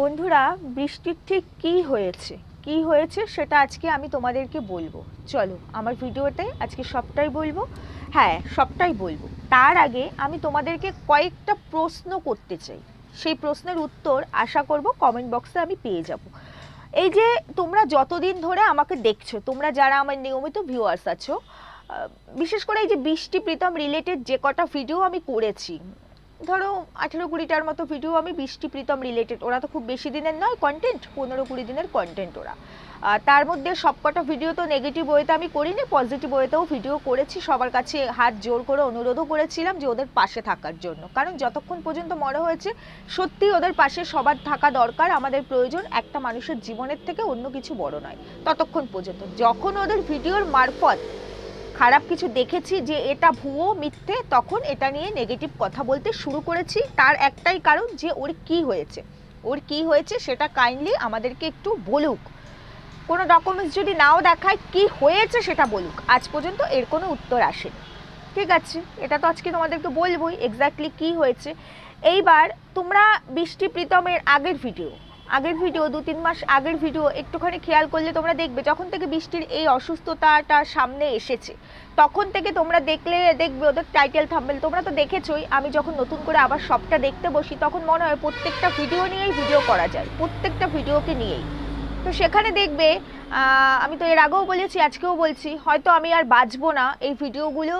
বন্ধুরা, বৃষ্টির ঠিক কী হয়েছে? কি হয়েছে সেটা আজকে আমি তোমাদেরকে বলব। চলো, আমার ভিডিওতে আজকে সবটাই বলব। হ্যাঁ সবটাই বলব। তার আগে আমি তোমাদেরকে কয়েকটা প্রশ্ন করতে চাই। সেই প্রশ্নের উত্তর আশা করব কমেন্ট বক্সে আমি পেয়ে যাব। এই যে তোমরা যতদিন ধরে আমাকে দেখছ, তোমরা যারা আমার নিয়মিত ভিউয়ার্স আছো বিশেষ করে এই যে বৃষ্টি প্রীতম রিলেটেড যে কটা ভিডিও আমি করেছি ধরো আঠেরো কুড়িটার মতো ভিডিও আমি বৃষ্টি প্রীতম রিলেটেড ওরা তো খুব বেশি দিনের নয় কন্টেন্ট পনেরো কুড়ি দিনের কন্টেন্ট ওরা। তার মধ্যে সবকটা ভিডিও তো নেগেটিভ ওয়েতে আমি করিনি পজিটিভ ওয়েতেও ভিডিও করেছি, সবার কাছে হাত জোর করে অনুরোধও করেছিলাম যে ওদের পাশে থাকার জন্য। কারণ যতক্ষণ পর্যন্ত মনে হয়েছে সত্যি ওদের পাশে সবার থাকা দরকার, আমাদের প্রয়োজন একটা মানুষের জীবনের থেকে অন্য কিছু বড় নয়, ততক্ষণ পর্যন্ত। যখন ওদের ভিডিওর মারফত খারাপ কিছু দেখেছি যে এটা ভুয়ো মিথ্যে, তখন এটা নিয়ে নেগেটিভ কথা বলতে শুরু করেছি। তার একটাই কারণ যে ওর কি হয়েছে। ওর কি হয়েছে সেটা কাইন্ডলি আমাদেরকে একটু বলুক। কোনো ডকুমেন্টস যদি নাও দেখায় কি হয়েছে সেটা বলুক। আজ পর্যন্ত এর কোনো উত্তর আসেনি। ঠিক আছে, এটা তো আজকে তোমাদেরকে বলবোই এক্স্যাক্টলি কি হয়েছে। এইবার তোমরা বৃষ্টি প্রীতমের আগের ভিডিও আগের ভিডিও, দু তিন মাস আগের ভিডিও, একটুখানি খেয়াল করলে তোমরা দেখবে, যখন থেকে বৃষ্টির এই অসুস্থতাটা সামনে এসেছে, তখন থেকে তোমরা দেখলে, দেখবে ওদের টাইটেল থাম্বেল তোমরা তো দেখেছোই, আমি যখন নতুন করে আবার সবটা দেখতে বসি, তখন মনে হয় প্রত্যেকটা ভিডিও নিয়েই ভিডিও করা যায়, প্রত্যেকটা ভিডিওকে নিয়েই। তো সেখানে দেখবে আমি তো এর আগেও বলেছি, আজকেও বলছি, হয়তো আমি আর বাঁচবো না, এই ভিডিওগুলো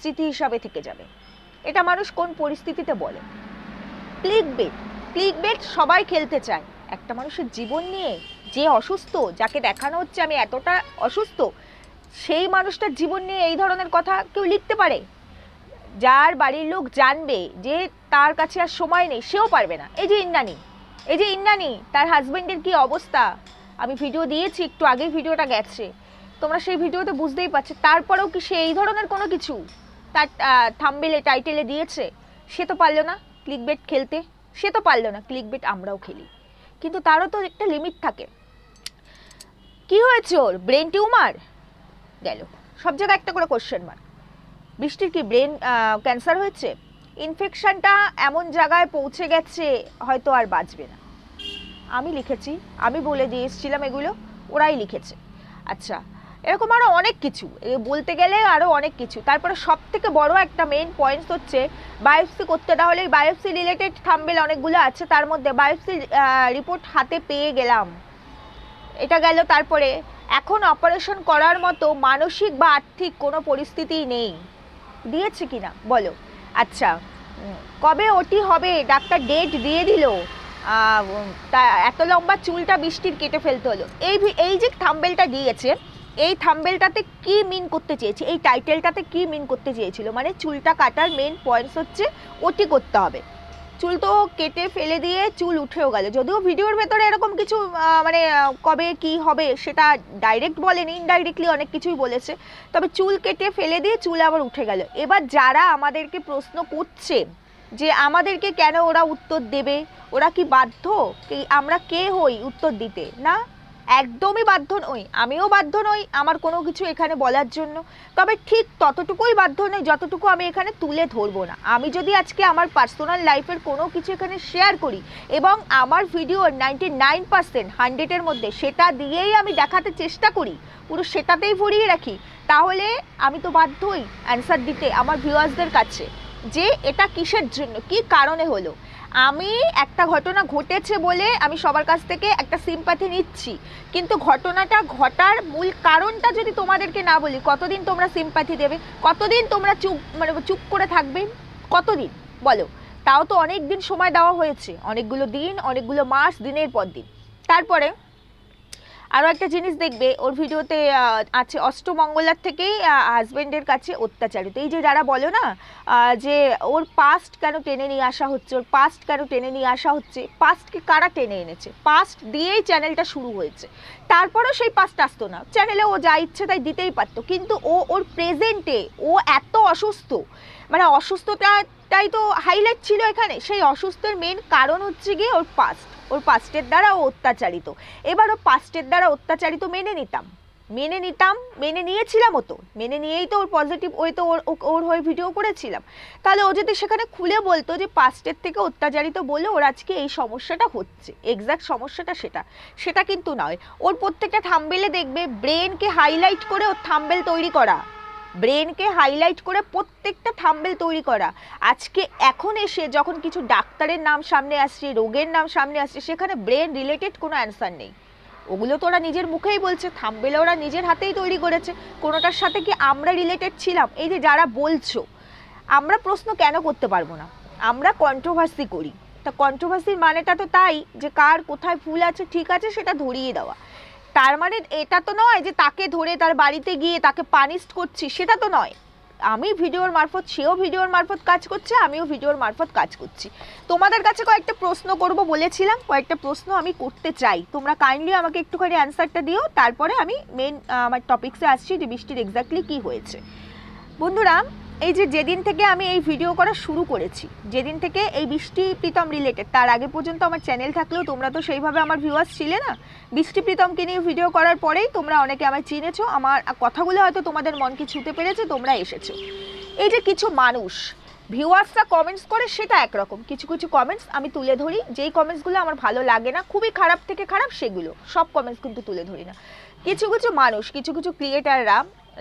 স্মৃতি হিসাবে থেকে যাবে। এটা মানুষ কোন পরিস্থিতিতে বলে? ক্লিক বেট ক্লিক বেট সবাই খেলতে চায়। একটা মানুষের জীবন নিয়ে যে অসুস্থ, যাকে দেখানো হচ্ছে আমি এতটা অসুস্থ, সেই মানুষটার জীবন নিয়ে এই ধরনের কথা কেউ লিখতে পারে? যার বাড়ির লোক জানবে যে তার কাছে আর সময় নেই, সেও পারবে না। এই যে ইন্নানি, এই যে ইন্নানি, তার হাজবেন্ডের কি অবস্থা? আমি ভিডিও দিয়েছি, একটু আগেই ভিডিওটা গেছে। তোমরা সেই ভিডিওতে বুঝতেই পারছ, তারপরেও কি সে এই ধরনের কোনো কিছু? তার থাম্বেলে টাইটেলে দিয়েছে? সে তো পারল না ক্লিক বেট খেলতে। সে তো পারল না ক্লিক বেট আমরাও খেলি। কিন্তু তারও তো একটা লিমিট থাকে। কি হয়েছে ওর? ব্রেন টিউমার গেল। সব জায়গায় একটা করে কোশ্চেন মার্ক বৃষ্টির কি ব্রেন ক্যান্সার হয়েছে? ইনফেকশনটা এমন জায়গায় পৌঁছে গেছে, হয়তো আর বাঁচবে না। আমি লিখেছি, আমি বলে দিয়ে এসেছিলাম এগুলো, ওরাই লিখেছে। আচ্ছা এরকম আরও অনেক কিছু। বলতে গেলে আরও অনেক কিছু। তারপরে সব থেকে বড় একটা মেইন পয়েন্টস হচ্ছে বায়োপসি করতে। তাহলে বায়োপসি রিলেটেড থাম্বেল অনেকগুলো আছে, তার মধ্যে বায়োপসি রিপোর্ট হাতে পেয়ে গেলাম। এটা গেল তারপরে, এখন অপারেশন করার মতো মানসিক বা আর্থিক কোনো পরিস্থিতি নেই। দিয়েছে কিনা বলো। আচ্ছা কবে ওটি হবে? ডাক্তার ডেট দিয়ে দিল। তা, এত লম্বা চুলটা বৃষ্টির কেটে ফেলতে হলো। এই এই যে থাম্বেলটা দিয়েছে এই থাম্বেলটাতে কি মিন করতে চেয়েছে? এই টাইটেলটাতে কি মিন করতে চেয়েছিল? মানে চুলটা কাটার মেন পয়েন্টস হচ্ছে ওটি করতে হবে। চুল তো কেটে ফেলে দিয়ে চুল উঠেও গেল। যদিও ভিডিওর ভেতরে এরকম কিছু মানে কবে কি হবে সেটা ডাইরেক্ট বলেনি ইনডাইরেক্টলি অনেক কিছুই বলেছে। তবে চুল কেটে ফেলে দিয়ে চুল আবার উঠে গেল। এবার যারা আমাদেরকে প্রশ্ন করছে যে আমাদেরকে কেন ওরা উত্তর দেবে, ওরা কি বাধ্য? কি আমরা কে হই উত্তর দিতে? না একদমই বাধ্য নই, আমিও বাধ্য নই আমার কোনো কিছু এখানে বলার জন্য। তবে ঠিক ততটুকুই বাধ্য নই যতটুকু আমি এখানে তুলে ধরবো না। আমি যদি আজকে আমার পার্সোনাল লাইফের কোনো কিছু এখানে শেয়ার করি এবং আমার ভিডিওর নাইনটি নাইন পার্সেন্ট হান্ড্রেডের মধ্যে সেটা দিয়েই আমি দেখাতে চেষ্টা করি, পুরো সেটাতেই ভরিয়ে রাখি, তাহলে আমি তো বাধ্যই অ্যান্সার দিতে আমার ভিউয়ার্সদের কাছে যে এটা কিসের জন্য, কি কারণে হলো? আমি একটা ঘটনা ঘটেছে বলে আমি সবার কাছ থেকে একটা সিম্পাথি নিচ্ছি। কিন্তু ঘটনাটা ঘটার মূল কারণটা যদি তোমাদেরকে না বলি, কতদিন তোমরা সিম্পাথি দেবে? কতদিন তোমরা চুপ মানে চুপ করে থাকবে? কতদিন? বলো। তাও তো অনেক দিন সময় দেওয়া হয়েছে। অনেকগুলো দিন, অনেকগুলো মাস, দিনের পর দিন। তারপরে আরও একটা জিনিস দেখবে, ওর ভিডিওতে আছে অষ্টমঙ্গলার থেকেই হাজবেন্ডের কাছে অত্যাচারিত। এই যে যারা বলো না যে ওর পাস্ট কেন টেনে নিয়ে আসা হচ্ছে, ওর পাস্ট কেন টেনে নিয়ে আসা হচ্ছে পাস্টকে কারা টেনে এনেছে? পাস্ট দিয়েই চ্যানেলটা শুরু হয়েছে। তারপরেও সেই পাস্ট আসতো না। চ্যানেলে ও যা ইচ্ছে তাই দিতেই পারতো। কিন্তু ও, ওর প্রেজেন্টে ও এত অসুস্থ মানে অসুস্থতাটাই তো হাইলাইট ছিল এখানে। সেই অসুস্থের মেন কারণ হচ্ছে গিয়ে ওর পাস্ট ওর পাস্টের দ্বারা ও অত্যাচারিত। এবার ও পাস্টের দ্বারা অত্যাচারিত মেনে নিতাম। মেনে নিতাম, মেনে নিয়েছিলামও তো। মেনে নিয়েই তো ওর পজিটিভ ওই তো ওর ওর হয়ে ভিডিও করেছিলাম। তাহলে ও যদি সেখানে খুলে বলতো যে পাস্টের থেকে অত্যাচারিত বলে ওর আজকে এই সমস্যাটা হচ্ছে এক্স্যাক্ট সমস্যাটা সেটা সেটা কিন্তু নয়। ওর প্রত্যেকটা থাম্বেলে দেখবে ব্রেনকে হাইলাইট করে ওর থাম্বেল তৈরি করা। ব্রেনকে হাইলাইট করে প্রত্যেকটা থাম্বেল তৈরি করা। আজকে এখন এসে যখন কিছু ডাক্তারের নাম সামনে আসছে, রোগের নাম সামনে আসছে, সেখানে ব্রেন রিলেটেড কোনো অ্যান্সার নেই। ওগুলো তো ওরা নিজের মুখেই বলছে, থাম্বেলে ওরা নিজের হাতেই তৈরি করেছে। কোনোটার সাথে কি আমরা রিলেটেড ছিলাম? এই যে যারা বলছো, আমরা প্রশ্ন কেন করতে পারব না? আমরা কন্ট্রোভার্সি করি। তা কন্ট্রোভার্সির মানেটা তো তাই যে কার কোথায় ফুল আছে, ঠিক আছে, সেটা ধরিয়ে দেওয়া। তার মানে এটা তো নয় যে তাকে ধরে তার বাড়িতে গিয়ে তাকে পানিশড করছি, সেটা তো নয়। আমি ভিডিওর মারফত, সেও ভিডিওর মারফত কাজ করছে, আমিও ভিডিওর মারফত কাজ করছি। তোমাদের কাছে কয়েকটা প্রশ্ন করব বলেছিলাম, কয়েকটা প্রশ্ন আমি করতে চাই। তোমরা কাইন্ডলি আমাকে একটুখানি অ্যান্সারটা দিও, তারপরে আমি মেন আমার টপিক্সে আসছি যে বৃষ্টির এক্স্যাক্টলি কি হয়েছে। বন্ধুরা এই যে যেদিন থেকে আমি এই ভিডিও করা শুরু করেছি, যেদিন থেকে এই বৃষ্টি প্রীতম রিলেটেড তার আগে পর্যন্ত আমার চ্যানেল থাকলেও তোমরা তো সেইভাবে আমার ভিউয়ার্স ছিলে না? বৃষ্টি প্রীতমকে নিয়ে ভিডিও করার পরেই তোমরা অনেকে আমায় চিনেছো, আমার কথাগুলো হয়তো তোমাদের মনকে ছুতে পেরেছে, তোমরা এসেছ। এই যে কিছু মানুষ ভিউয়ার্সরা কমেন্টস করে সেটা একরকম। কিছু কিছু কমেন্টস আমি তুলে ধরি, যেই কমেন্টসগুলো আমার ভালো লাগে না, খুবই খারাপ থেকে খারাপ, সেগুলো। সব কমেন্টস কিন্তু তুলে ধরি না। কিছু কিছু মানুষ, কিছু কিছু ক্রিয়েটাররা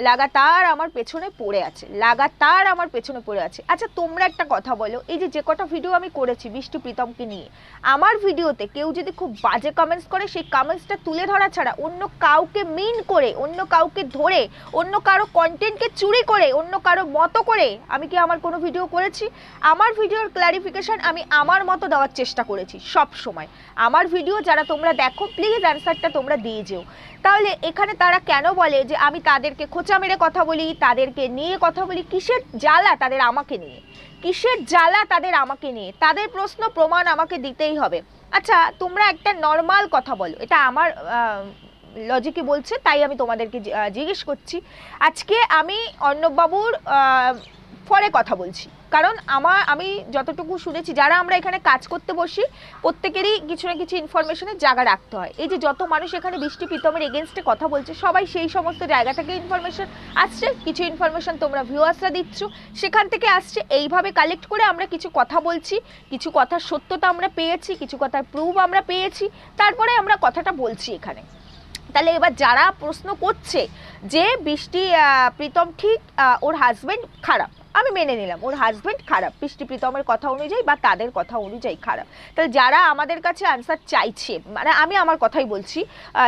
লাগাতার আমার পেছনে পড়ে আছে, লাগাতার আমার পেছনে পড়ে আছে। আচ্ছা তোমরা একটা কথা বলো, এই যে যে কটা ভিডিও আমি করেছি বৃষ্টি প্রীতমকে নিয়ে, আমার ভিডিওতে কেউ যদি খুব বাজে কমেন্টস করে, সেই কমেন্টসটা তুলে ধরা ছাড়া অন্য কাউকে মিন করে, অন্য কাউকে ধরে, অন্য কারও কন্টেন্টকে চুরি করে, অন্য কারও মতো করে আমি কি আমার কোনো ভিডিও করেছি? আমার ভিডিওর ক্লারিফিকেশন আমি আমার মতো দেওয়ার চেষ্টা করেছি সব সময় আমার ভিডিও যারা তোমরা দেখো প্লিজ অ্যান্সারটা তোমরা দিয়ে যেও। তাহলে এখানে তারা কেন বলে যে আমি তাদেরকে খোঁচা মেরে কথা বলি, তাদেরকে নিয়ে কথা বলি? কিসের জ্বালা তাদের আমাকে নিয়ে? কিসের জ্বালা তাদের আমাকে নিয়ে? তাদের প্রশ্ন, প্রমাণ আমাকে দিতেই হবে। আচ্ছা তোমরা একটা নর্মাল কথা বলো। এটা আমার লজিকে বলছে, তাই আমি তোমাদেরকে জিজ্ঞেস করছি। আজকে আমি অর্ণববাবুর ফরে কথা বলছি। কারণ আমার, আমি যতটুকু শুনেছি, যারা আমরা এখানে কাজ করতে বসি, প্রত্যেকেরই কিছু না কিছু ইনফরমেশনের জায়গা রাখতে হয়। এই যে যত মানুষ এখানে বৃষ্টি প্রীতমের এগেনস্টে কথা বলছে, সবাই সেই সমস্ত জায়গা থেকে ইনফরমেশন আসছে। কিছু ইনফরমেশন তোমরা ভিউয়ার্সরা দিচ্ছ। সেখান থেকে আসছে। এইভাবে কালেক্ট করে আমরা কিছু কথা বলছি, কিছু কথার সত্যতা আমরা পেয়েছি, কিছু কথার প্রুফ আমরা পেয়েছি, তারপরে আমরা কথাটা বলছি এখানে। তাহলে এবার যারা প্রশ্ন করছে যে বৃষ্টি প্রীতম ঠিক ওর হাজবেন্ড খারাপ আমি মেনে নিলাম, ওর হাজব্যান্ড খারাপ, বৃষ্টি প্রীতমের কথা অনুযায়ী বা তাদের কথা অনুযায়ী খারাপ। তাহলে যারা আমাদের কাছে আনসার চাইছে মানে আমি আমার কথাই বলছি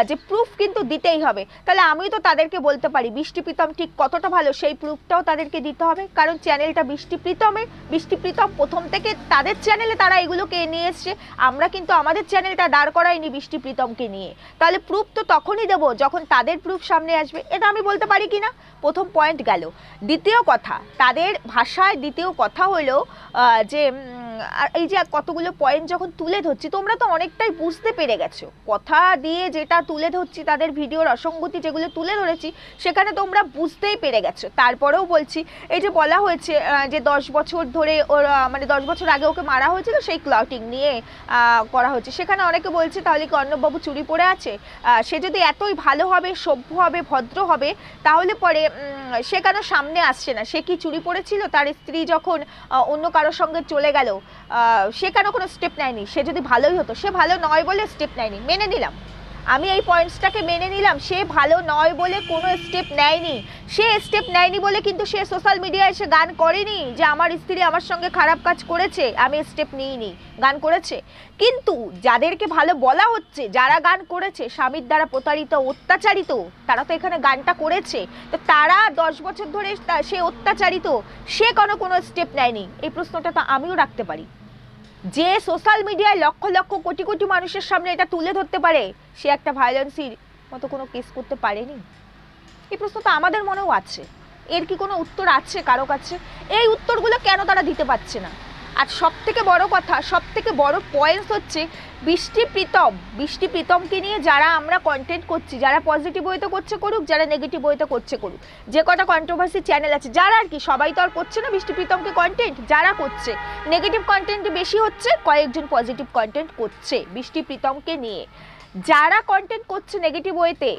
যে প্রুফ কিন্তু দিতেই হবে। তাহলে আমিও তো তাদেরকে বলতে পারি, বৃষ্টি প্রীতম ঠিক কতটা ভালো, সেই প্রুফটাও তাদেরকে দিতে হবে। কারণ চ্যানেলটা বৃষ্টি প্রীতমের, বৃষ্টি প্রীতম প্রথম থেকে তাদের চ্যানেলে তারা এগুলোকে নিয়ে এসছে। আমরা কিন্তু আমাদের চ্যানেলটা দাঁড় করাইনি বৃষ্টি প্রীতমকে নিয়ে। তাহলে প্রুফ তো তখনই দেবো যখন তাদের প্রুফ সামনে আসবে। এটা আমি বলতে পারি কি না প্রথম পয়েন্ট গেল। দ্বিতীয় কথা, তাদের ভাষায় দ্বিতীয় কথা হলো যে আর এই যে কতগুলো পয়েন্ট যখন তুলে ধরছি, তোমরা তো অনেকটাই বুঝতে পেরে গেছো। কথা দিয়ে যেটা তুলে ধরছি, তাদের ভিডিওর অসঙ্গতি যেগুলো তুলে ধরেছি, সেখানে তোমরা বুঝতেই পেরে গেছো। তারপরেও বলছি, এই যে বলা হয়েছে যে দশ বছর ধরে ওর মানে দশ বছর আগে ওকে মারা হয়েছিল, সেই ক্লাউটিং নিয়ে করা হচ্ছে। সেখানে অনেকে বলছে, তাহলে কি অর্ণববাবু চুরি পড়ে আছে? সে যদি এতই ভালো হবে, সভ্য হবে, ভদ্র হবে, তাহলে পরে সে কেন সামনে আসছে না? সে কি চুরি পড়েছিল? তার স্ত্রী যখন অন্য কারোর সঙ্গে চলে গেল সে কেন কোনো স্টেপ নেয়নি? সে যদি ভালোই হতো, সে ভালো নয় বলে স্টেপ নেয়নি। মেনে নিলাম। আমি এই পয়েন্টসটাকে মেনে নিলাম। সে ভালো নয় বলে কোনো স্টেপ নেয়নি। সে স্টেপ নেয়নি বলে কিন্তু সে সোশ্যাল মিডিয়ায় এসে গান করেনি যে আমার স্ত্রী আমার সঙ্গে খারাপ কাজ করেছে। আমি স্টেপ নিইনি। গান করেছে। কিন্তু যাদেরকে ভালো বলা হচ্ছে, যারা গান করেছে, স্বামীর দ্বারা প্রতারিত, অত্যাচারিত, তারা তো এখানে গানটা করেছে। তো তারা দশ বছর ধরে সে অত্যাচারিত, সে কোনো কোনো স্টেপ নেয়নি। এই প্রশ্নটা তো আমিও রাখতে পারি। যে সোশ্যাল মিডিয়ায় লক্ষ লক্ষ কোটি কোটি মানুষের সামনে এটা তুলে ধরতে পারে, সে একটা ভায়োলেন্সির মতো কোনো কেস করতে পারেনি? এই প্রশ্ন তো আমাদের মনেও আছে। এর কি কোনো উত্তর আছে, কারও কাছে? এই উত্তরগুলো কেন তারা দিতে পারছে না? আর সব থেকে বড় কথা সব থেকে বড় পয়েন্টস হচ্ছে বৃষ্টি প্রীতম। বৃষ্টি প্রীতমকে নিয়ে যারা আমরা কন্টেন্ট করছি, যারা পজিটিভ বইতে করছে করুক, যারা নেগেটিভ বইতে করছে করুক। যে কটা কন্ট্রোভার্সি চ্যানেল আছে, যারা আর কি, সবাই তো আর করছে না বৃষ্টি প্রীতমকে কন্টেন্ট যারা করছে। নেগেটিভ কন্টেন্ট বেশি হচ্ছে, কয়েকজন পজিটিভ কন্টেন্ট করছে বৃষ্টি প্রীতমকে নিয়ে। যারা কন্টেন্ট করছে নেগেটিভ ওয়েতে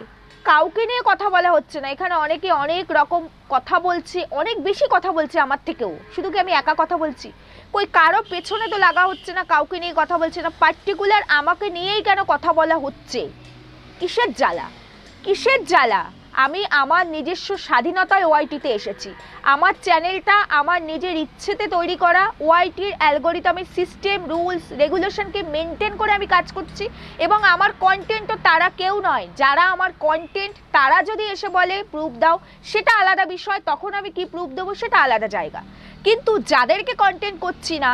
কাউকে নিয়ে কথা বলা হচ্ছে না। এখানে অনেকে অনেক রকম কথা বলছে, অনেক বেশি কথা বলছে আমার থেকেও। শুধু কি আমি একা কথা বলছি? কই কারও পেছনে তো লাগা হচ্ছে না, কাউকে নিয়ে কথা বলছে না। পার্টিকুলার আমাকে নিয়েই কেন কথা বলা হচ্ছে? কিসের জ্বালা? কিসের জ্বালা? আমি আমার নিজস্ব স্বাধীনতায় ওয়াইটিতে এসেছি। আমার চ্যানেলটা, আমার নিজের ইচ্ছেতে তৈরি করা ওয়াইটির অ্যালগোরিদমের সিস্টেম, রুলস, রেগুলেশনকে মেনটেন করে আমি কাজ করছি। এবং আমার কন্টেন্টও তারা কেউ নয়। যারা আমার কন্টেন্ট তারা যদি এসে বলে প্রুফ দাও, সেটা আলাদা বিষয়। তখন আমি কি প্রুফ দেবো? সেটা আলাদা জায়গা। কিন্তু যাদেরকে কন্টেন্ট করছি না,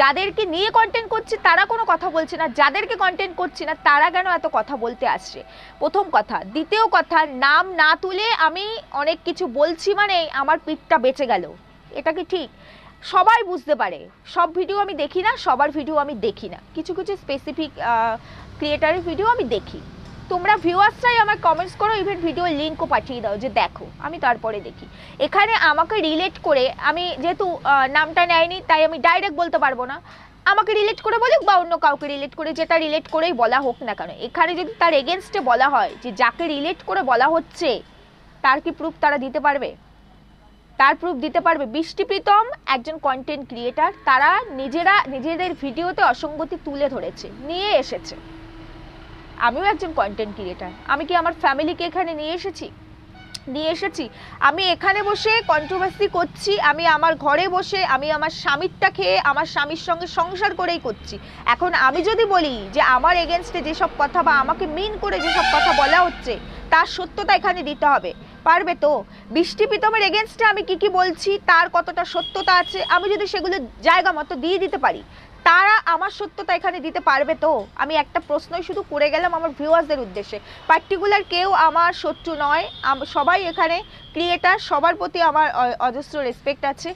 যাদেরকে নিয়ে কন্টেন্ট করছি তারা কোনো কথা বলছে না, যাদেরকে কন্টেন্ট করছি না তারা কেন এত কথা বলতে আসছে? প্রথম কথা। দ্বিতীয় কথা, নাম না তুলে আমি অনেক কিছু বলছি মানে আমার পিঠটা বেঁচে গেল। এটা কি ঠিক? সবাই বুঝতে পারে। সব ভিডিও আমি দেখি না, সবার ভিডিও আমি দেখি না। কিছু কিছু স্পেসিফিক ক্রিয়েটারের ভিডিও আমি দেখি। তোমরা ভিউয়ার্সরাই আমার কমেন্টস করো ইভেন ভিডিও লিঙ্কও পাঠিয়ে দাও, যে দেখো, আমি তারপরে দেখি। এখানে আমাকে রিলেট করে, আমি যেহেতু নামটা নেয়নি, তাই আমি ডাইরেক্ট বলতে পারব না। আমাকে রিলেট করে বলুক বা অন্য কাউকে রিলেট করে, যেটা রিলেট করেই বলা হোক না কেন। এখানে যদি তার এগেনস্টে বলা হয়, যে যাকে রিলেট করে বলা হচ্ছে, তার কি প্রুফ তারা দিতে পারবে? তার প্রুফ দিতে পারবে বৃষ্টি প্রীতম, একজন কন্টেন্ট ক্রিয়েটার তারা নিজেরা, নিজেদের ভিডিওতে অসঙ্গতি তুলে ধরেছে, নিয়ে এসেছে। আমিও একজন কন্টেন্ট ক্রিয়েটার আমি কি আমার ফ্যামিলিকে এখানে নিয়ে এসেছি? নিয়ে এসেছি। আমি এখানে বসে কন্ট্রোভার্সি করছি, আমি আমার ঘরে বসে, আমি আমার স্বামীরটা খেয়ে, আমার স্বামীর সঙ্গে সংসার করেই করছি। এখন আমি যদি বলি যে আমার এগেনস্টে যেসব কথা বা আমাকে মিন করে যেসব কথা বলা হচ্ছে, তার সত্যতা এখানে দিতে হবে। পারবে তো? বৃষ্টি প্রীতমের এগেনস্টে আমি কি কি বলছি, তার কতটা সত্যতা আছে, আমি যদি সেগুলো জায়গা মতো দিয়ে দিতে পারি তারা আমার সত্যতা এখানে দিতে পারবে তো? আমি একটা প্রশ্নই শুধু করে গেলাম আমার ভিউয়ার্সদের উদ্দেশ্যে। পার্টিকুলার কেউ আমার শত্রু নয় সবাই এখানে ক্রিয়েটার সবার প্রতি আমার অজস্র রেসপেক্ট আছে।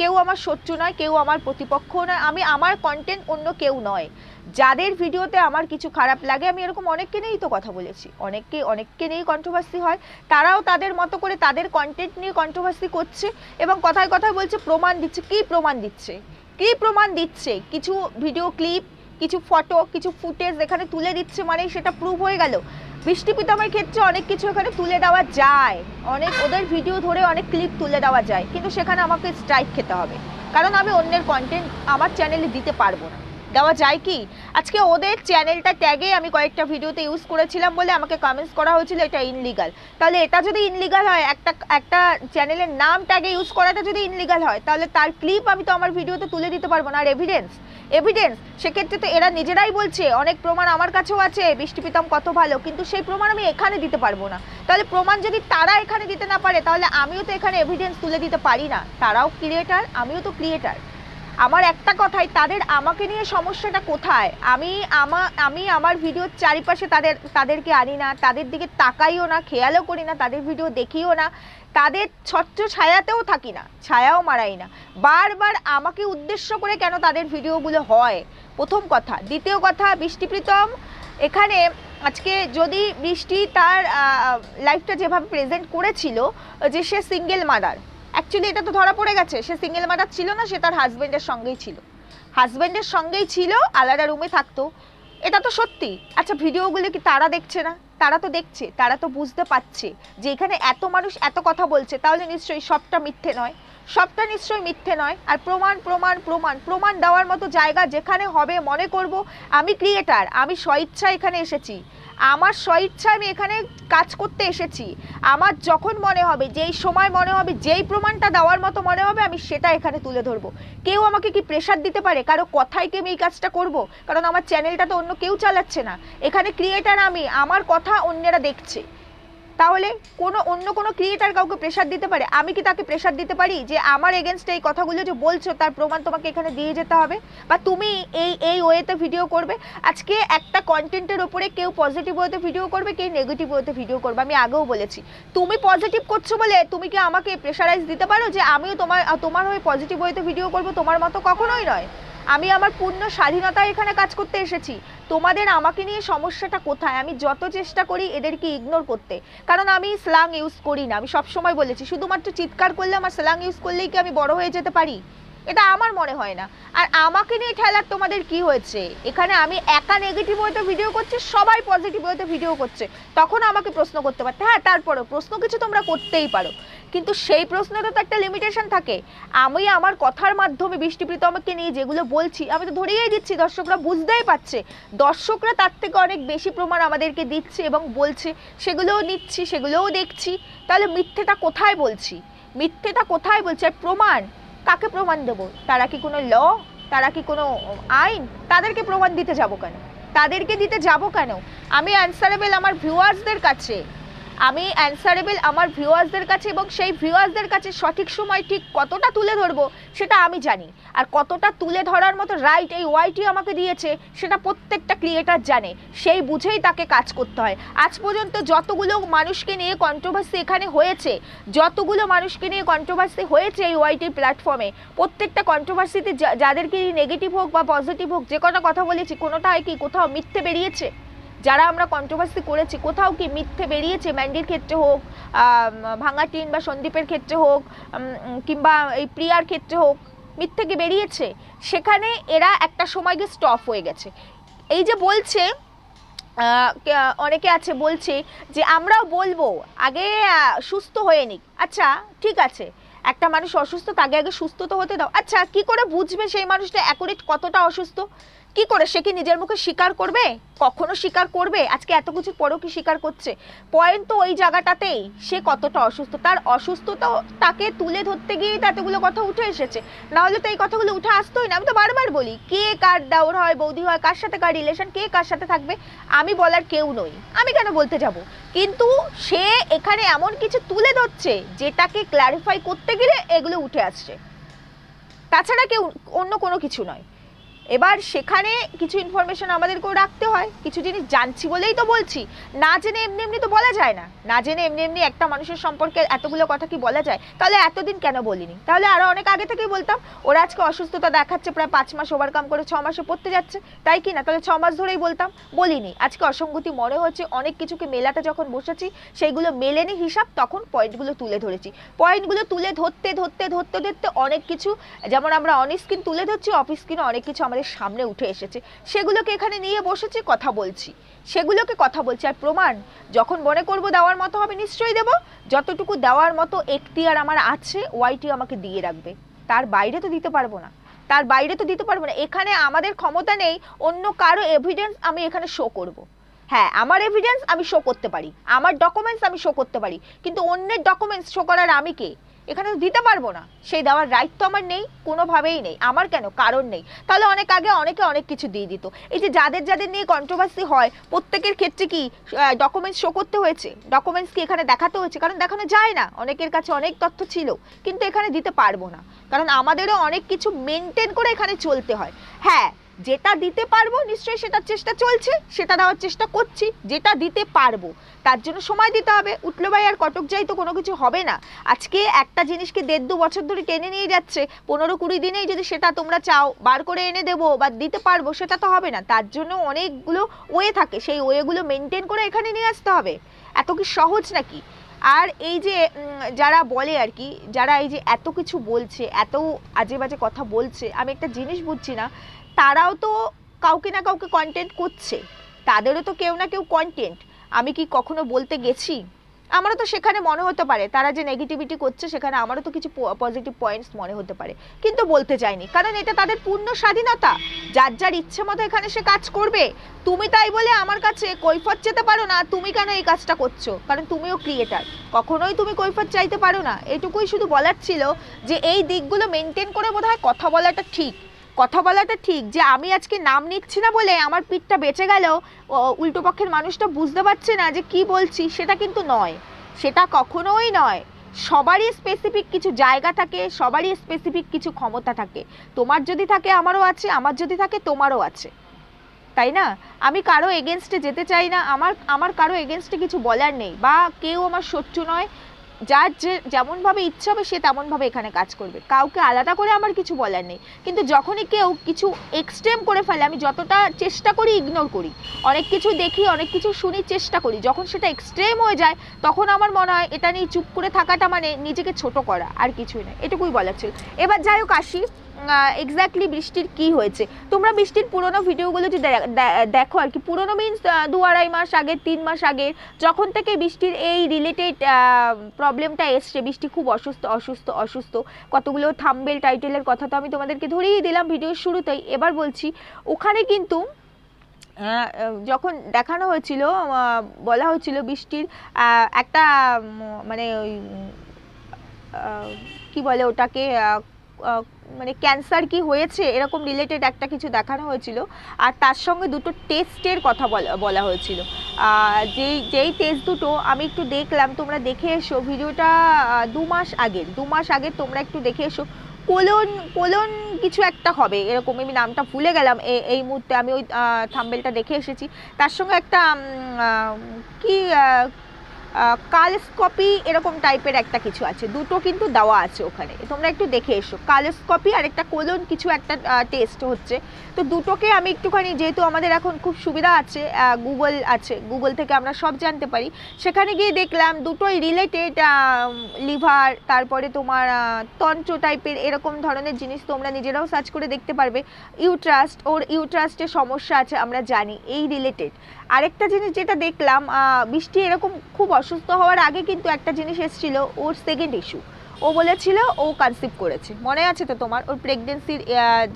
কেউ আমার শত্রু নয়, কেউ আমার প্রতিপক্ষ নয়, আমি আমার কন্টেন্ট অন্য কেউ নয়। যাদের ভিডিওতে আমার কিছু খারাপ লাগে, আমি এরকম অনেককে নিয়েই তো কথা বলেছি। অনেককে অনেককে নিয়েই কন্ট্রোভার্সি হয়। তারাও তাদের মতো করে তাদের কন্টেন্ট নিয়ে কন্ট্রোভার্সি করছে এবং কথায় কথায় বলছে, প্রমাণ দিচ্ছে। কি প্রমাণ দিচ্ছে? কি প্রমাণ দিচ্ছে? কিছু ভিডিও ক্লিপ কিছু ফটো কিছু ফুটেজ এখানে তুলে দিচ্ছে মানে সেটা প্রুভ হয়ে গেল। বৃষ্টি পিতামের ক্ষেত্রে অনেক কিছু এখানে তুলে দেওয়া যায়। অনেক ওদের ভিডিও ধরে অনেক ক্লিপ তুলে দেওয়া যায়। কিন্তু সেখানে আমাকে স্ট্রাইক খেতে হবে। কারণ আমি অন্যের কন্টেন্ট আমার চ্যানেলে দিতে পারব না। দেওয়া যায় কি? আজকে ওদের চ্যানেলটা ট্যাগে আমি কয়েকটা ভিডিওতে ইউজ করেছিলাম বলে আমাকে কমেন্টস করা হয়েছিল, এটা ইনলিগাল তাহলে এটা যদি ইনলিগাল হয়, একটা একটা চ্যানেলের নাম ট্যাগে ইউজ করাটা যদি ইনলিগাল হয়, তাহলে তার ক্লিপ আমি তো আমার ভিডিওতে তুলে দিতে পারব না। আর এভিডেন্স এভিডেন্স সেক্ষেত্রে তো এরা নিজেরাই বলছে, অনেক প্রমাণ আমার কাছেও আছে, বৃষ্টি প্রীতম কত ভালো, কিন্তু সেই প্রমাণ আমি এখানে দিতে পারব না। তাহলে প্রমাণ যদি তারা এখানে দিতে না পারে, তাহলে আমিও তো এখানে এভিডেন্স তুলে দিতে পারি না। তারাও ক্রিয়েটার আমিও তো ক্রিয়েটার আমার একটা কথাই, তাদের আমাকে নিয়ে সমস্যাটা কোথায়? আমি আমা, আমি আমার ভিডিওর চারিপাশে তাদের, তাদেরকে আনি না, তাদের দিকে তাকাইও না, খেয়ালও করি না, তাদের ভিডিও দেখিও না, তাদের ছত্র ছায়াতেও থাকি না, ছায়াও মারাই না। বারবার আমাকে উদ্দেশ্য করে কেন তাদের ভিডিওগুলো হয়? প্রথম কথা। দ্বিতীয় কথা বৃষ্টিপ্রীতম এখানে আজকে যদি বৃষ্টি তার লাইফটা যেভাবে প্রেজেন্ট করেছিল, যে সে সিঙ্গেল মাদার অ্যাকচুয়ালি এটা তো ধরা পড়ে গেছে। সে সিঙ্গেল মাদার ছিল না, সে তার হাজব্যান্ডের সঙ্গেই ছিল। হাজব্যান্ডের সঙ্গেই ছিল, আলাদা রুমে থাকতো। এটা তো সত্যি। আচ্ছা ভিডিওগুলো কি তারা দেখছে না? তারা তো দেখছে, তারা তো বুঝতে পারছে যে এখানে এত মানুষ এত কথা বলছে, তাহলে নিশ্চয়ই সবটা মিথ্যে নয়। সবটা নিশ্চয়ই মিথ্যে নয়। আর প্রমাণ প্রমাণ প্রমাণ প্রমাণ দেওয়ার মতো জায়গা যেখানে হবে মনে করব, আমি ক্রিয়েটার আমি স্বইচ্ছা এখানে এসেছি। আমার স্বইচ্ছা আমি এখানে কাজ করতে এসেছি। আমার যখন মনে হবে, যেই সময় মনে হবে, যেই প্রমাণটা দেওয়ার মতো মনে হবে, আমি সেটা এখানে তুলে ধরবো। কেউ আমাকে কি প্রেশার দিতে পারে? কারও কথাই কি আমি এই কাজটা করব? কারণ আমার চ্যানেলটা তো অন্য কেউ চালাচ্ছে না। এখানে ক্রিয়েটার আমি, আমার কথা অন্যেরা দেখছে। তাহলে কোনো অন্য কোনো ক্রিয়েটার কাউকে প্রেশার দিতে পারে? আমি কি তাকে প্রেশার দিতে পারি যে আমার এগেনস্টে এই কথাগুলো যে বলছো, তার প্রমাণ তোমাকে এখানে দিয়ে যেতে হবে? বা তুমি এই এই ওয়েতে ভিডিও করবে? আজকে একটা কন্টেন্টের ওপরে কেউ পজিটিভ ওয়েতে ভিডিও করবে, কেউ নেগেটিভ ওয়েতে ভিডিও করবে, আমি আগেও বলেছি। তুমি পজিটিভ করছ বলে তুমি কি আমাকে প্রেশারাইজ দিতে পারো যে আমিও তোমার তোমার হয়ে পজিটিভ ওয়েতে ভিডিও করব? তোমার মতো কখনোই নয়। আমি আমার পূর্ণ স্বাধীনতায় এখানে কাজ করতে এসেছি। তোমাদের আমাকে নিয়ে সমস্যাটা কোথায়? আমি যত চেষ্টা করি এদেরকে ইগনোর করতে। কারণ আমি স্ল্যাং ইউজ করি না। আমি সবসময় বলেছি, শুধুমাত্র চিৎকার করলে আমার স্ল্যাং ইউজ করলেই কি আমি বড় হয়ে যেতে পারি? এটা আমার মনে হয় না। আর আমাকে নিয়ে ঠেলার তোমাদের কি হয়েছে? এখানে আমি একা নেগেটিভ হয়তো ভিডিও করছি, সবাই পজিটিভ হয়তো ভিডিও করছে। তখন আমাকে প্রশ্ন করতে পারতে। হ্যাঁ তারপরেও প্রশ্ন কিছু তোমরা করতেই পারো। কিন্তু সেই প্রশ্নেরও তো একটা লিমিটেশন থাকে। আমি আমার কথার মাধ্যমে বৃষ্টিপ্রীত আমাকে নিয়ে যেগুলো বলছি, আমি তো ধরিয়েই দিচ্ছি, দর্শকরা বুঝতেই পারছে। দর্শকরা তার থেকে অনেক বেশি প্রমাণ আমাদেরকে দিচ্ছে এবং বলছে, সেগুলোও নিচ্ছি, সেগুলোও দেখছি। তাহলে মিথ্যেটা কোথায় বলছি? মিথ্যেটা কোথায় বলছে? আর প্রমাণ? কাকে প্রমাণ দেবো? তারা কি কোনো ল? তারা কি কোনো আইন? তাদেরকে প্রমাণ দিতে যাব কেন? তাদেরকে দিতে যাব কেন? আমি অ্যান্সারেবল আমার ভিউয়ার্সদের কাছে। আমি অ্যান্সারেবল আমার ভিউয়ার্সদের কাছে এবং সেই ভিউয়ার্সদের কাছে সঠিক সময় ঠিক কতটা তুলে ধরবো সেটা আমি জানি। আর কতটা তুলে ধরার মতো রাইট এই ওয়াইটি আমাকে দিয়েছে সেটা প্রত্যেকটা ক্রিয়েটার জানে। সেই বুঝেই তাকে কাজ করতে হয়। আজ পর্যন্ত যতগুলো মানুষকে নিয়ে কন্ট্রোভার্সি এখানে হয়েছে, যতগুলো মানুষকে নিয়ে কন্ট্রোভার্সি হয়েছে এই ওয়াইটি প্ল্যাটফর্মে প্রত্যেকটা কন্ট্রোভার্সিতে যাদেরকে নেগেটিভ হোক বা পজিটিভ হোক, যে কটা কথা বলেছি, কোনোটায় কি কোথাও মিথ্যে বেরিয়েছে? যারা আমরা কন্ট্রোভার্সি করেছি, কোথাও কি মিথ্যে বেরিয়েছে, ম্যান্ডির ক্ষেত্রে হোক ভাঙা টিন বা সন্দীপের ক্ষেত্রে হোক কিংবা এই প্রিয়ার ক্ষেত্রে হোক, মিথ্যে কি বেরিয়েছে? সেখানে এরা একটা সময় গিয়ে স্টপ হয়ে গেছে। এই যে বলছে অনেকে আছে বলছে যে আমরাও বলব, আগে সুস্থ হয়ে নিক। আচ্ছা ঠিক আছে, একটা মানুষ অসুস্থ, তাকে আগে সুস্থ তো হতে দাও। আচ্ছা কি করে বুঝবে সেই মানুষটা অ্যাকুরেট কতটা অসুস্থ? কি করে? সে কি নিজের মুখে স্বীকার করবে? কখনো স্বীকার করবে? আজকে এত কিছু পরেও কি স্বীকার করছে? পয়েন্ট তো ওই জায়গাটাতেই। সে কতটা অসুস্থ? তার অসুস্থতা তাকে তুলে ধরতে গিয়েই তো এতগুলো কথা উঠে এসেছে। নাহলে তো এই কথাগুলো উঠে আসতোই না। আমি তো বারবার বলি, কে কার দাওর হয়, বৌদি হয়, কার সাথে কার রিলেশন কে কার সাথে থাকবে? আমি বলার কেউ নই। আমি কেন বলতে যাব? কিন্তু সে এখানে এমন কিছু তুলে ধরছে, যেটাকে ক্ল্যারিফাই করতে গেলে এগুলো উঠে আসছে। তাছাড়া কেউ অন্য কোনো কিছু নয়। এবার সেখানে কিছু ইনফরমেশন আমাদেরকেও রাখতে হয়, কিছু জিনিস জানছি বলেই তো বলছি। না জেনে এমনি এমনি তো বলা যায় না। না জেনে এমনি এমনি একটা মানুষের সম্পর্কে এতগুলো কথা কি বলা যায়? তাহলে এতদিন কেন বলিনি? তাহলে আরও অনেক আগে থেকেই বলতাম, ওরা আজকে অসুস্থতা দেখাচ্ছে, প্রায় পাঁচ মাস ওভারকাম করে ছ মাসে পড়তে যাচ্ছে। তাই কি না? তাহলে ছ মাস ধরেই বলতাম, বলিনি। আজকে অসঙ্গতি মনে হচ্ছে, অনেক কিছুকে মেলাতে যখন বসেছি, সেইগুলো মেলেনি হিসাব, তখন পয়েন্টগুলো তুলে ধরেছি। পয়েন্টগুলো তুলে ধরতে ধরতে ধরতে ধরতে অনেক কিছু, যেমন আমরা অন স্ক্রিন তুলে ধরছি অফ স্ক্রিনে অনেক কিছু আমাদের সামনে উঠে এসেছে। সেগুলোকে এখানে নিয়ে বসেছি, কথা বলছি। সেগুলোকে কথা বলছি। আর প্রমাণ, যখন মনে করব দেওয়ার মতো হবে, নিশ্চয়ই দেব। যতটুকু দেওয়ার মতো এখতিয়ার আমার আছে, ওয়াইটি আমাকে দিয়ে রাখবে। তার বাইরে তো দিতে পারব না। তার বাইরে তো দিতে পারব না। এখানে আমাদের ক্ষমতা নেই, অন্য কারও এভিডেন্স আমি এখানে শো করব। হ্যাঁ আমার এভিডেন্স আমি শো করতে পারি। আমার ডকুমেন্টস আমি শো করতে পারি। কিন্তু অন্যের ডকুমেন্টস শো করার আমি কে? এখানে দিতে পারব না। সেই দেওয়ার রাইট তো আমার নেই, কোনোভাবেই নেই, আমার কেন? কারণ নেই। তাহলে অনেক আগে অনেকে অনেক কিছু দিয়ে দিত। এই যে যাদের যাদের নিয়ে কন্ট্রোভার্সি হয়, প্রত্যেকের ক্ষেত্রে কি ডকুমেন্টস শো করতে হয়েছে? ডকুমেন্টস কি এখানে দেখাতে হয়েছে? কারণ দেখানো যায় না। অনেকের কাছে অনেক তথ্য ছিল, কিন্তু এখানে দিতে পারব না। কারণ আমাদেরও অনেক কিছু মেনটেন করে এখানে চলতে হয়। হ্যাঁ যেটা দিতে পারব, নিশ্চয়ই সেটার চেষ্টা চলছে, সেটা দেওয়ার চেষ্টা করছি, যেটা দিতে পারব, তার জন্য সময় দিতে হবে। উঠল ভাই আর কটক যাই তো কোনো কিছু হবে না। আজকে একটা জিনিসকে দেড় দু বছর ধরে টেনে নিয়ে যাচ্ছে, পনেরো কুড়ি দিনেই যদি সেটা তোমরা চাও, বার করে এনে দেবো বা দিতে পারব, সেটা তো হবে না। তার জন্য অনেকগুলো ওয়ে থাকে, সেই ওয়েগুলো মেনটেন করে এখানে নিয়ে আসতে হবে। এত কি সহজ নাকি? আর এই যে যারা বলে আর কি, যারা এই যে এত কিছু বলছে, এত আজে বাজে কথা বলছে, আমি একটা জিনিস বুঝছি না তারাও তো কাউকে না কাউকে কন্টেন্ট করছে। তাদেরও তো কেউ না কেউ কন্টেন্ট আমি কি কখনো বলতে গেছি? আমারও তো সেখানে মনে হতে পারে। তারা যে নেগেটিভিটি করছে, সেখানে আমারও তো কিছু পজিটিভ পয়েন্টস মনে হতে পারে। কিন্তু বলতে চাইনি। কারণ এটা তাদের পূর্ণ স্বাধীনতা। যার যার ইচ্ছে মতো এখানে সে কাজ করবে। তুমি তাই বলে আমার কাছে কৈফত যেতে পারো না, তুমি কেন এই কাজটা করছ? কারণ তুমিও ক্রিয়েটার কখনোই তুমি কৈফত চাইতে পারো না। এটুকুই শুধু বলার ছিল যে, এই দিকগুলো মেনটেন করে বোধহয় কথা বলাটা ঠিক। কথা বলাটা ঠিক যে আমি আজকে নাম নিচ্ছি না বলে আমার পিঠটা বেঁচে গেলেও উল্টো পক্ষের মানুষটা বুঝতে পারছে না যে কি বলছি, সেটা কিন্তু নয়। সেটা কখনোই নয়। সবারই স্পেসিফিক কিছু জায়গা থাকে, সবারই স্পেসিফিক কিছু ক্ষমতা থাকে। তোমার যদি থাকে, আমারও আছে, আমার যদি থাকে, তোমারও আছে। তাই না? আমি কারও এগেনস্টে যেতে চাই না। আমার আমার কারও এগেনস্টে কিছু বলার নেই। বা কেউ আমার শত্রু নয়। যার যে যেমনভাবে ইচ্ছা হবে সে তেমনভাবে এখানে কাজ করবে। কাউকে আলাদা করে আমার কিছু বলার নেই। কিন্তু যখনই কেউ কিছু এক্সট্রিম করে ফেলে, আমি যতটা চেষ্টা করি ইগনোর করি। অনেক কিছু দেখি, অনেক কিছু শুনি, চেষ্টা করি। যখন সেটা এক্সট্রিম হয়ে যায়, তখন আমার মনে হয় এটা নিয়ে চুপ করে থাকাটা মানে নিজেকে ছোট করা আর কিছুই নয়। এটুকুই বলার ছিল। এবার যাই হোক, আসি। এক্স্যাক্টলি বৃষ্টির কি হয়েছে? তোমরা বৃষ্টির পুরনো ভিডিওগুলো যদি দেখো আর কি, পুরনো মিনস দু আড়াই মাস আগে, তিন মাস আগে, যখন থেকে বৃষ্টির এই রিলেটেড প্রবলেমটা এসছে, বৃষ্টি খুব অসুস্থ অসুস্থ অসুস্থ, কতগুলো থাম্বেল টাইটেলের কথা তো আমি তোমাদেরকে ধরিয়ে দিলাম ভিডিওর শুরুতেই। এবার বলছি, ওখানে কিন্তু যখন দেখানো হয়েছিল বলা হয়েছিল বৃষ্টির একটা মানে ওই কি বলে ওটাকে মানে ক্যান্সার কি হয়েছে, এরকম রিলেটেড একটা কিছু দেখানো হয়েছিল। আর তার সঙ্গে দুটো টেস্টের কথা বলা বলা হয়েছিল। যেই যেই টেস্ট দুটো আমি একটু দেখলাম, তোমরা দেখে এসো। ভিডিওটা দু মাস আগের, দু মাস আগে তোমরা একটু দেখে এসো। কোলন কোলন কিছু একটা হবে, এরকম আমি নামটা ভুলে গেলাম। এই মুহূর্তে আমি ওই থাম্বেলটা দেখে এসেছি। তার সঙ্গে একটা কি কালস্কপি এরকম টাইপের একটা কিছু আছে। দুটো কিন্তু দেওয়া আছে ওখানে। তোমরা একটু দেখে এসো। কালস্কপি আর একটা কোলন কিছু একটা টেস্ট হচ্ছে। তো দুটোকে আমি একটুখানি, যেহেতু আমাদের এখন খুব সুবিধা আছে গুগল আছে গুগল থেকে আমরা সব জানতে পারি। সেখানে গিয়ে দেখলাম দুটোই রিলেটেড লিভার, তারপরে তোমার তন্ত্র টাইপের এরকম ধরনের জিনিস তোমরা নিজেরাও সার্চ করে দেখতে পারবে। ইউট্রাস্ট ওর ইউট্রাস্টের সমস্যা আছে আমরা জানি, এই রিলেটেড আরেকটা জিনিস যেটা দেখলাম বৃষ্টি এরকম খুব অসুস্থ হওয়ার আগে কিন্তু একটা জিনিস এসেছিল ওর সেকেন্ড ইস্যু ও বলেছিল, ও কনসিভ করেছে। মনে আছে তো তোমার? ওর প্রেগনেন্সির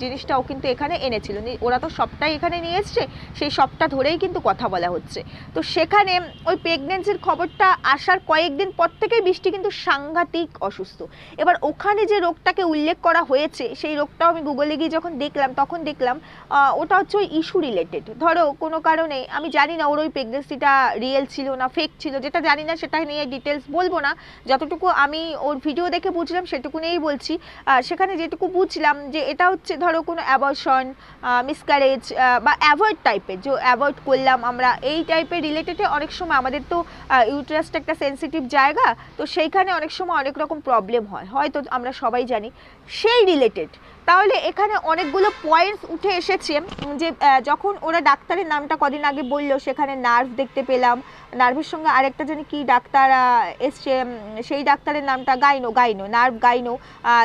জিনিসটা ও কিন্তু এখানে এনেছিল। ওরা তো সবটাই এখানে নিয়ে এসছে, সেই সবটা ধরেই কিন্তু কথা বলা হচ্ছে। তো সেখানে ওই প্রেগনেন্সির খবরটা আসার কয়েকদিন পর থেকেই বৃষ্টি কিন্তু সাংঘাতিক অসুস্থ। এবার ওখানে যে রোগটাকে উল্লেখ করা হয়েছে, সেই রোগটাও আমি গুগলে গিয়ে যখন দেখলাম, তখন দেখলাম ওটা হচ্ছে ওই ইস্যু রিলেটেড ধরো, কোনো কারণে, আমি জানি না ওর ওই প্রেগনেন্সিটা রিয়েল ছিল না ফেক ছিল, যেটা জানি না সেটা নিয়ে ডিটেলস বলব না। যতটুকু আমি ওর ভিডিও দেখে বুঝলাম সেটুকুনেই বলছি। সেখানে যেটুকু বুঝলাম যে এটা হচ্ছে ধরো কোনো অ্যাবর্শন মিসক্যারেজ বা অ্যাভয়েড টাইপের যে অ্যাভয়েড করলাম আমরা, এই টাইপের রিলেটেডে অনেক সময় আমাদের তো ইউট্রাস্ট একটা সেন্সিটিভ জায়গা, তো সেইখানে অনেক সময় অনেক রকম প্রবলেম হয়। হয়তো আমরা সবাই জানি। সেই রিলেটেড তাহলে এখানে অনেকগুলো পয়েন্টস উঠে এসেছে, যে যখন ওরা ডাক্তারের নামটা কদিন আগে বলল, সেখানে নার্ভ দেখতে পেলাম। নার্ভের সঙ্গে আরেকটা জানি কি ডাক্তার এসছে সেই ডাক্তারের নামটা গাইনো গাইনো নার্ভ গাইনো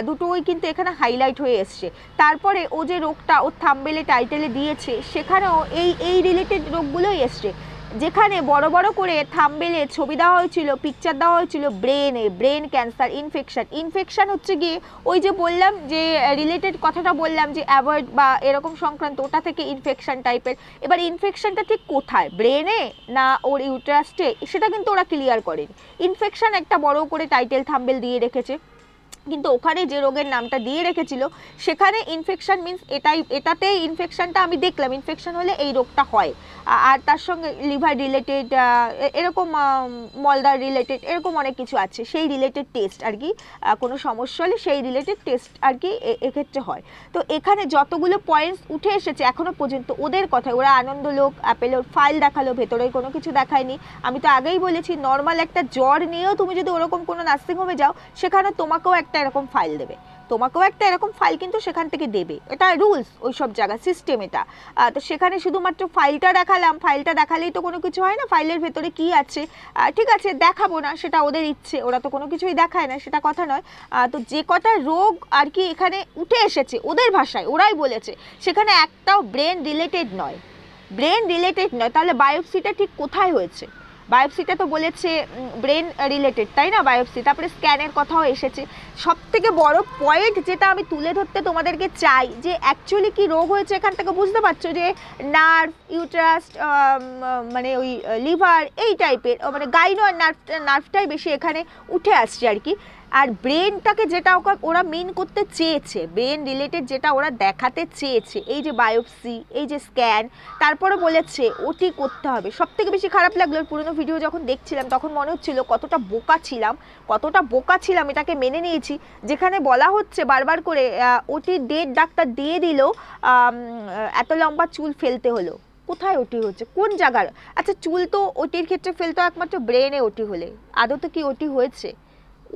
দুটোই কিন্তু এখানে হাইলাইট হয়ে এসছে। তারপরে ও যে রোগটা ওর থাম্বেলে টাইটেলে দিয়েছে, সেখানেও এই এই রিলেটেড রোগগুলোই এসছে। যেখানে বড় বড় করে থাম্বেলে ছবি দেওয়া হয়েছিল পিকচার দেওয়া হয়েছিল ব্রেনে ব্রেন ক্যান্সার ইনফেকশান ইনফেকশান হচ্ছে গিয়ে ওই যে বললাম যে রিলেটেড কথাটা বললাম যে অ্যাভয়েড বা এরকম সংক্রান্ত, ওটা থেকে ইনফেকশান টাইপের এবার ইনফেকশানটা ঠিক কোথায়? ব্রেনে না ওর ইউট্রাস্টে সেটা কিন্তু ওরা ক্লিয়ার করেনি। ইনফেকশান একটা বড় করে টাইটেল থাম্বেল দিয়ে রেখেছে। কিন্তু ওখানে যে রোগের নামটা দিয়ে রেখেছিল, সেখানে ইনফেকশন মিন্স এটাই, এটাতেই ইনফেকশনটা আমি দেখলাম ইনফেকশন হলে এই রোগটা হয়। আর তার সঙ্গে লিভার রিলেটেড এরকম মলদার রিলেটেড এরকম অনেক কিছু আছে, সেই রিলেটেড টেস্ট আর কি কোনো সমস্যা হলে সেই রিলেটেড টেস্ট আর কি এক্ষেত্রে হয়। তো এখানে যতগুলো পয়েন্টস উঠে এসেছে এখনও পর্যন্ত, ওদের কথায় ওরা আনন্দ আনন্দলোক অ্যাপেলোর ফাইল দেখাল ভেতরে কোনো কিছু দেখায়নি। আমি তো আগেই বলেছি নর্মাল একটা জ্বর নিয়েও তুমি যদি ওরকম কোনো নার্সিংহোমে যাও, সেখানে তোমাকেও এরকম ফাইল দেবে। তোমাকেও একটা এরকম ফাইল কিন্তু সেখান থেকে দেবে। এটা রুলস ওই সব জায়গা সিস্টেম এটা। তো সেখানে শুধুমাত্র ফাইলটা দেখালাম। ফাইলটা দেখালেই তো কোনো কিছু হয় না। ফাইলের ভেতরে কি আছে? ঠিক আছে, দেখাবো না, সেটা ওদের ইচ্ছে। ওরা তো কোনো কিছুই দেখায় না, সেটা কথা নয়। তো যে কটা রোগ আর কি এখানে উঠে এসেছে, ওদের ভাষায় ওরাই বলেছে। সেখানে একটাও ব্রেন রিলেটেড নয়। ব্রেন রিলেটেড নয়। তাহলে বায়োপসিটা ঠিক কোথায় হয়েছে? বায়োপসিটা তো বলেছে ব্রেন রিলেটেড তাই না বায়োপসি? তারপরে স্ক্যানের কথাও এসেছে। সব থেকে বড় পয়েন্ট যেটা আমি তুলে ধরতে তোমাদেরকে চাই, যে অ্যাকচুয়ালি কি রোগ হয়েছে এখান থেকে বুঝতে পারছ? যে নার্ভ ইউট্রাস্ট মানে ওই লিভার এই টাইপের মানে গাইনো আর নার্ভ নার্ভটাই বেশি এখানে উঠে আসছে আর কি। আর ব্রেনটাকে যেটা ওরা মেন করতে চেয়েছে ব্রেন রিলেটেড যেটা ওরা দেখাতে চেয়েছে, এই যে বায়োপসি এই যে স্ক্যান তারপরে বলেছে ওটি করতে হবে। সব থেকে বেশি খারাপ লাগল পুরোনো ভিডিও যখন দেখছিলাম, তখন মনে হচ্ছিল কতটা বোকা ছিলাম, কতটা বোকা ছিলাম, এটাকে মেনে নিয়েছি। যেখানে বলা হচ্ছে বারবার করে ওটি ডেট ডাক্তার দিয়ে দিল এত লম্বা চুল ফেলতে হলো। কোথায় ওটি হচ্ছে? কোন জায়গার? আচ্ছা চুল তো ওটির ক্ষেত্রে ফেলতো একমাত্র ব্রেনে ওটি হলে। আদৌ তো কি ওটি হয়েছে?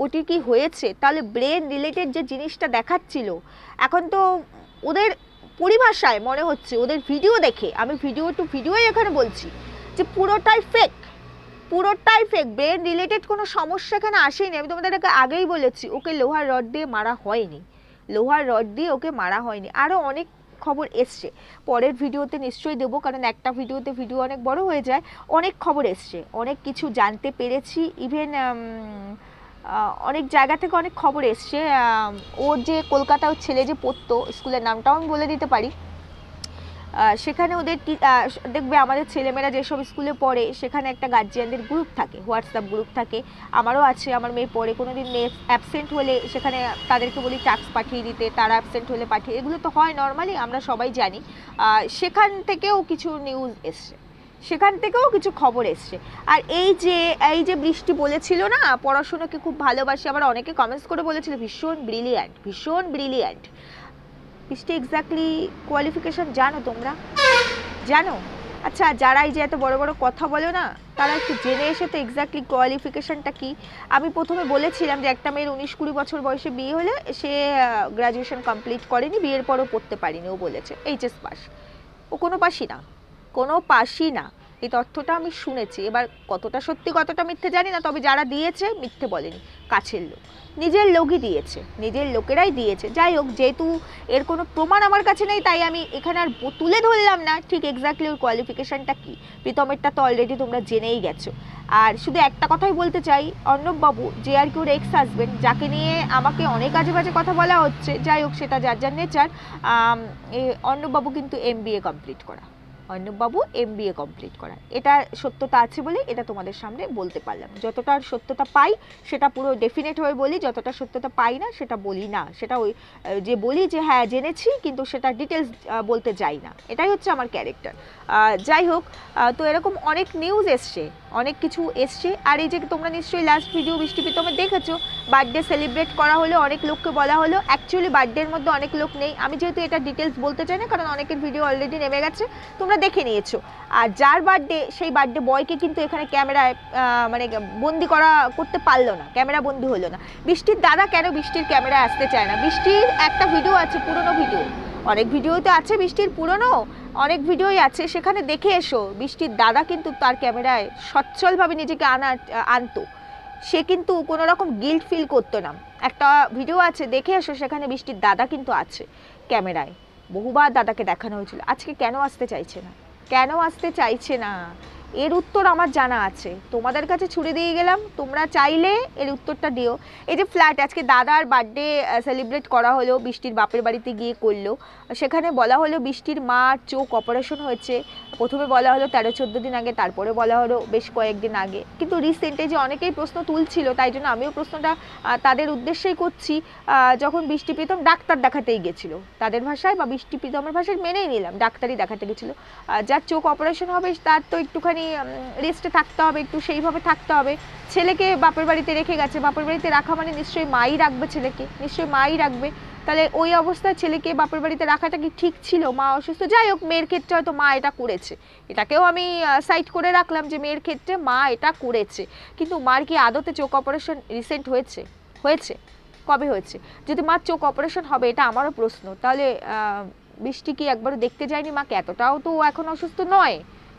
ওটি কি হয়েছে? তাহলে ব্রেন রিলেটেড যে জিনিসটা দেখাচ্ছিল, এখন তো ওদের পরিভাষায় মনে হচ্ছে, ওদের ভিডিও দেখে, আমি ভিডিও টু ভিডিওই এখানে বলছি, যে পুরোটাই ফেক পুরোটাই ফেক ব্রেন রিলেটেড কোনো সমস্যা এখানে আসেনি। আমি তোমাদেরকে আগেই বলেছি, ওকে লোহার রড দিয়ে মারা হয়নি, লোহার রড দিয়ে ওকে মারা হয়নি। আরও অনেক খবর এসছে, পরের ভিডিওতে নিশ্চয়ই দেবো, কারণ একটা ভিডিওতে ভিডিও অনেক বড় হয়ে যায়, অনেক খবর এসছে, অনেক কিছু জানতে পেরেছি ইভেন অনেক জায়গা থেকে অনেক খবর এসছে। ওর যে কলকাতা ওর ছেলে যে পড়তো, স্কুলের নামটাও আমি বলে দিতে পারি। সেখানে ওদের দেখবে আমাদের ছেলেমেয়েরা যেসব স্কুলে পড়ে, সেখানে একটা গার্জিয়ানদের গ্রুপ থাকে হোয়াটসঅ্যাপ গ্রুপ থাকে। আমারও আছে, আমার মেয়ে পড়ে। কোনো দিন মেয়ে অ্যাবসেন্ট হলে সেখানে তাদেরকে বলি টাস্ক পাঠিয়ে দিতে, তারা অ্যাবসেন্ট হলে পাঠিয়ে এগুলো তো হয় নর্মালি আমরা সবাই জানি। সেখান থেকেও কিছু নিউজ এসছে। সেখান থেকেও কিছু খবর এসছে। আর এই যে এই যে বৃষ্টি বলেছিল না, পড়াশোনাকে খুব ভালোবাসি, আবার অনেকে কমেন্টস করে বলেছিল, ভীষণ ব্রিলিয়ান্ট ভীষণ ব্রিলিয়ান্ট বৃষ্টি এক্স্যাক্টলি কোয়ালিফিকেশন জানো তোমরা? জানো? আচ্ছা যারা এই যে এত বড় বড় কথা বলো না, তারা একটু জেনে এসে তো এক্স্যাক্টলি কোয়ালিফিকেশানটা কি? আমি প্রথমে বলেছিলাম যে একটা মেয়ের উনিশ কুড়ি বছর বয়সে বিয়ে হলে সে গ্র্যাজুয়েশন কমপ্লিট করেনি, বিয়ের পরও পড়তে পারিনি, ও বলেছে এইচএস পাস। ও কোনো পাশই না। কোনো পাশই না। এই তথ্যটা আমি শুনেছি। এবার কতটা সত্যি, কতটা মিথ্যে জানি না, তবে যারা দিয়েছে, মিথ্যে বলেনি। কাছের লোক। নিজের লোকই দিয়েছে। নিজের লোকেরাই দিয়েছে। যাই হোক, যেহেতু এর কোনো প্রমাণ আমার কাছে নেই, তাই আমি এখানে আর তুলে ধরলাম না ঠিক এক্স্যাক্টলি ওর কোয়ালিফিকেশানটা কী। প্রীতমেরটা তো অলরেডি তোমরা জেনেই গেছো। আর শুধু একটা কথাই বলতে চাই, অর্ণববাবু, যে আর কি ওর এক্স হাজবেন্ড যাকে নিয়ে আমাকে অনেক আজে বাজে কথা বলা হচ্ছে, যাই হোক, সেটা যার যার নেচার অর্ণববাবু কিন্তু এম কমপ্লিট করা। অর্ণববাবু এম বি এ কমপ্লিট করা এটা সত্যতা আছে বলে এটা তোমাদের সামনে বলতে পারলাম। যতটা সত্যতা পাই, সেটা পুরো ডেফিনেট হয়ে বলি, যতটা সত্যতা পাই না, সেটা বলি না। সেটা ওই যে বলি যে হ্যাঁ জেনেছি, কিন্তু সেটা ডিটেলস বলতে যাই না। এটাই হচ্ছে আমার ক্যারেক্টার যাই হোক তো এরকম অনেক নিউজ এসছে। অনেক কিছু এসছে। আর এই যে তোমরা নিশ্চয়ই লাস্ট ভিডিও বৃষ্টি প্রীতমে দেখেছ বার্থডে সেলিব্রেট করা হলো, অনেক লোককে বলা হলো। অ্যাকচুয়ালি বার্থডের মধ্যে অনেক লোক নেই। আমি যেহেতু এটা ডিটেলস বলতে চাই না, কারণ অনেকের ভিডিও অলরেডি নেমে গেছে। তোমরা দেখে নিয়েছো। আর যার বার্থডে সেই বার্থডে বয়কে কিন্তু এখানে ক্যামেরায় মানে বন্দি করা, করতে পারল না। ক্যামেরা বন্দি হলো না। বৃষ্টির দাদা কেন বৃষ্টির ক্যামেরায় আসতে চায় না? বৃষ্টির একটা ভিডিও আছে, পুরনো ভিডিও অনেক ভিডিও তো আছে বৃষ্টির পুরনো, অনেক ভিডিওই আছে, সেখানে দেখে এসো। বৃষ্টির দাদা কিন্তু তার ক্যামেরায় সচ্ছলভাবে নিজেকে আনা, আনতো। সে কিন্তু কোনো রকম গিল্ট ফিল করতো না। একটা ভিডিও আছে, দেখে এসো, সেখানে বৃষ্টির দাদা কিন্তু আছে ক্যামেরায়। বহুবার দাদাকে দেখানো হয়েছিল। আজকে কেন আসতে চাইছে না? কেন আসতে চাইছে না? এর উত্তর আমার জানা আছে। তোমাদের কাছে ছুড়ে দিয়ে গেলাম, তোমরা চাইলে এর উত্তরটা দিও। এই যে ফ্ল্যাট আজকে দাদার বার্থডে সেলিব্রেট করা হলো, বৃষ্টির বাপের বাড়িতে গিয়ে করল। সেখানে বলা হলো বৃষ্টির মার চোখ অপারেশন হয়েছে। প্রথমে বলা হলো তেরো, চোদ্দ দিন আগে, তারপরে বলা হলো বেশ কয়েকদিন আগে। কিন্তু রিসেন্টে যে অনেকেই প্রশ্ন তুলছিল, তাই জন্য আমিও প্রশ্নটা তাদের উদ্দেশ্যেই করছি। যখন বৃষ্টি প্রীতম ডাক্তার দেখাতেই গেছিল, তাদের ভাষায় বা বৃষ্টি প্রীতমের ভাষায় মেনেই নিলাম, ডাক্তারই দেখাতে গেছিল। যার চোখ অপারেশন হবে, তার তো একটুখানি রেস্টে থাকতে হবে, একটু সেইভাবে থাকতে হবে। ছেলেকে বাপের বাড়িতে রেখে গেছে, বাপের বাড়িতে রাখা মানে নিশ্চয়ই মাই রাখবে ছেলেকে, নিশ্চয়ই মাই রাখবে। তাহলে ওই অবস্থায় ছেলেকে বাপের বাড়িতে রাখাটা কি ঠিক ছিল? মা অসুস্থ? যাই হোক, মেয়ের ক্ষেত্রে হয়তো মা এটা করেছে। এটাকেও আমি সাইড করে রাখলাম যে মেয়ের ক্ষেত্রে মা এটা করেছে। কিন্তু মার কি আদতে চোখ অপারেশন রিসেন্ট হয়েছে? হয়েছে? কবে হয়েছে? যদি মার চোখ অপারেশন হবে, এটা আমারও প্রশ্ন। তাহলে বৃষ্টি কি একবারও দেখতে যায়নি মাকে? এতটাও তো এখন অসুস্থ নয়।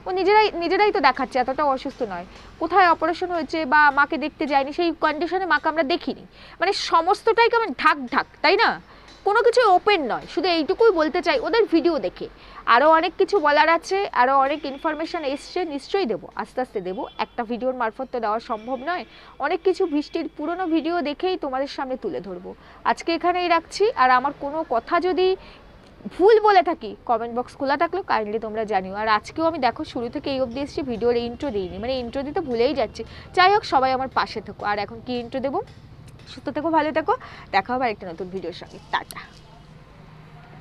ও নিজেরাই নিজেরাই তো দেখাচ্ছে এতটাও অসুস্থ নয়। কোথায় অপারেশন হয়েছে বা মাকে দেখতে যায়নি, সেই কন্ডিশনে মাকে আমরা দেখিনি। মানে সমস্তটাই কেমন ঢাক ঢাক, তাই না? কোনো কিছু ওপেন নয়, শুধু এইটুকুই বলতে চাই, ওদের ভিডিও দেখে। আরও অনেক কিছু বলার আছে আরও অনেক ইনফরমেশন এসছে, নিশ্চয়ই দেবো, আস্তে আস্তে দেবো। একটা ভিডিওর মারফত তো দেওয়া সম্ভব নয়। অনেক কিছু বৃষ্টির পুরনো ভিডিও দেখেই তোমাদের সামনে তুলে ধরবো। আজকে এখানেই রাখছি, আর আমার কোনো কথা যদি ভুল বলে থাকি কমেন্ট বক্স খোলা থাকলেও কাইন্ডলি তোমরা জানিও। আর আজকেও আমি দেখো, শুরু থেকে এই অবধি এসেছি, ভিডিওর ইন্ট্রো দিইনি। মানে ইন্ট্রো দিতে ভুলেই যাচ্ছি। যাই হোক, সবাই আমার পাশে থাকো। আর এখন কি ইন্ট্রো দেবো? সুস্থ থেকো, ভালো থেকো। দেখা হবে আরেকটা নতুন ভিডিওর সঙ্গে। টাটা।